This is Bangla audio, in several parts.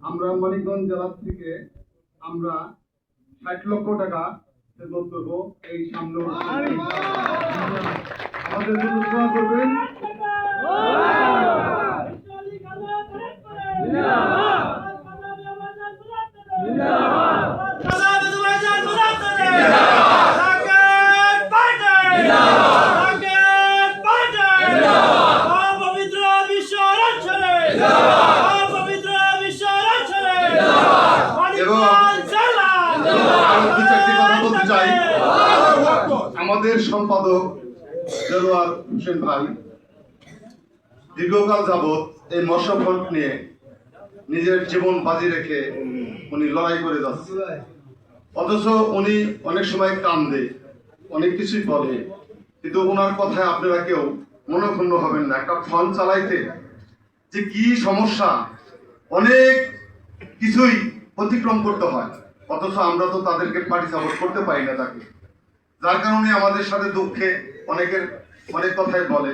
আমরা মানিকগঞ্জ জেলা থেকে আমরা ষাট লক্ষ টাকা এই সামনে আমাদের করবেন। আরও দু চারটি কথা বলতে চাই। আমাদের সম্পাদক দেলোয়ার হোসেন ভাই দীর্ঘকাল যাবৎ এই মৎস্য নিয়ে নিজের জীবন বাজি রেখে উনি লড়াই করে যাচ্ছে অথচ উনি অনেক সময় কান্দে অনেক কিছুই বলে। কিন্তু ওনার কথায় আপনারা কেউ মনোক্ষুণ্ণ হবেন না। একটা ফান্ড চালাইতে যে কি সমস্যা অনেক কিছুই অতিক্রম করতে হয়। অথচ আমরা তো তাদেরকে পার্টি সাপোর্ট করতে পারি না তাকে। যার কারণে আমাদের সাথে দুঃখে অনেকের অনেক কথাই বলে।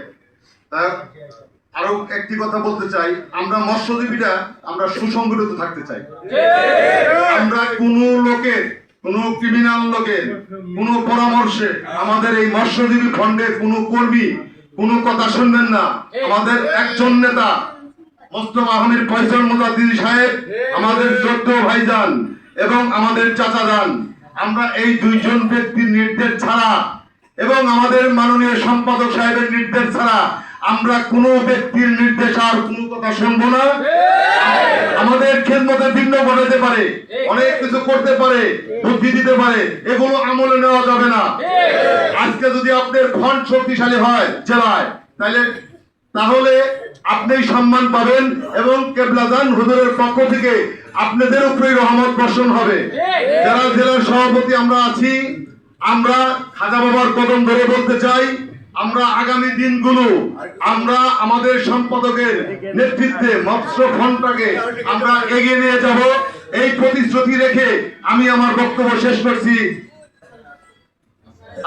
আরও একটি কথা বলতে চাই, আমরা মৎস্যজীবীরা আমরা সুসংগঠিত থাকতে চাই। আমরা কোন লোকের, কোন ক্রিমিনাল লোকের, কোন পরামর্শে আমাদের এই মৎস্যজীবী খণ্ডের কোন কর্মী, কোন কথা শুনবেন না। আমাদের একজন নেতা, মোস্তফা আহমেদ ফয়সাল মুজাদ্দিদি সাহেব, আমাদের যোদ্ধ ভাইজান। এবং আমাদের চাচা যান, আমরা এই দুইজন ব্যক্তির নির্দেশ ছাড়া এবং আমাদের মাননীয় সম্পাদক সাহেবের নির্দেশ ছাড়া আমরা কোনো ব্যক্তির নির্দেশ আর কোনো কথা শুনব না। আমাদের খেদমতে ভিন্ন ঘটাতে পারে, অনেক কিছু করতে পারে, বুদ্ধি দিতে পারে, এগুলো আমলে নেওয়া যাবে না। আজকে যদি আপনার ফন্ড শক্তিশালী হয় জেলায়, তাহলে তাহলে আপনি সম্মান পাবেন এবং কেবলাদান হুজুরের পক্ষ থেকে আপনাদের উপরেই রহমত বর্ষণ হবে। যারা জেলার সভাপতি আমরা আছি, আমরা খাজা বাবার কদম ধরে বলতে চাই, আমরা আগামী দিনগুলো আমরা আমাদের সম্পাদকের নেতৃত্বে মৎস্য ফন্ডটাকে আমরা এগিয়ে নিয়ে যাব। এই প্রতিশ্রুতি রেখে আমি আমার বক্তব্য শেষ করছি।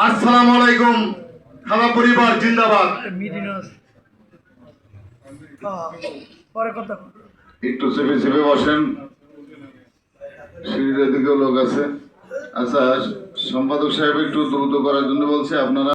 আসসালামু আলাইকুম, খালা পরিবার, জিন্দাবাদ। পরে কথা একটু চেপে চেপে বসেন। সিঁড়ির দিকেও লোক আছে। আচ্ছা সম্পাদক সাহেব একটু দ্রুত করার জন্য বলছে, আপনারা